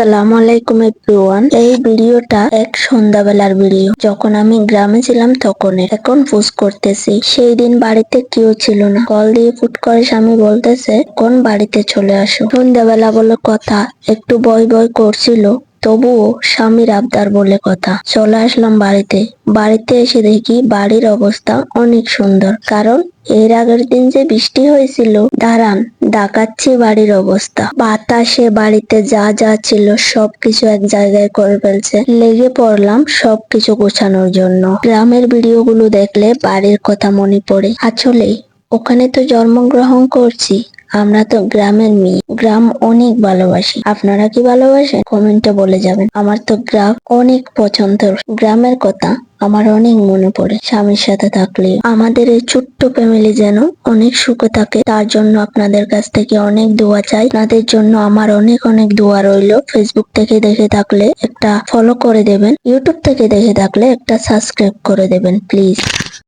আসসালামু আলাইকুম এভরিওয়ান। এই ভিডিওটা এক সন্ধ্যাবেলার ভিডিও। যখন আমি গ্রামে ছিলাম তখন এখন পোস্ট করতেছি। সেই দিন বাড়িতে কেউ ছিল না। কল দিয়ে ফুট করে স্বামী বলতেছে কোন বাড়িতে চলে আসো। সন্ধ্যাবেলা বলে কথা, একটু বয় ভয় করছিল, তবুও স্বামীর আবদার বলে কথা, চলে আসলাম বাড়িতে। বাড়িতে এসে দেখি বাড়ির অবস্থা অনেক সুন্দর। কারণ এর আগের দিন যে বৃষ্টি হয়েছিল, দাঁড়ান ডাকাচ্ছি বাড়ির অবস্থা। বাতাসে বাড়িতে যা যা ছিল, সবকিছু এক জায়গায় করে ফেলছে। লেগে পড়লাম সবকিছু গোছানোর জন্য। গ্রামের ভিডিও গুলো দেখলে বাড়ির কথা মনে পড়ে। আসলে ওখানে তো জন্মগ্রহণ করছি। আমরা তো গ্রামের মেয়ে। গ্রাম অনেক ভালোবাসি। আপনারা কি ভালোবাসেন? কমেন্টে বলে যাবেন। আমার তো গ্রাম অনেক পছন্দের। গ্রামের কথা আমার অনেক মনে পড়ে স্বামীর সাথে থাকলে। আমাদের এই ছোট্ট ফ্যামিলি যেন অনেক সুখে থাকে। তার জন্য আপনাদের কাছ থেকে অনেক দোয়া চাই। আপনাদের জন্য আমার অনেক অনেক দোয়া রইল। ফেসবুক থেকে দেখে থাকলে একটা ফলো করে দেবেন। ইউটিউব থেকে দেখে থাকলে একটা সাবস্ক্রাইব করে দেবেন প্লিজ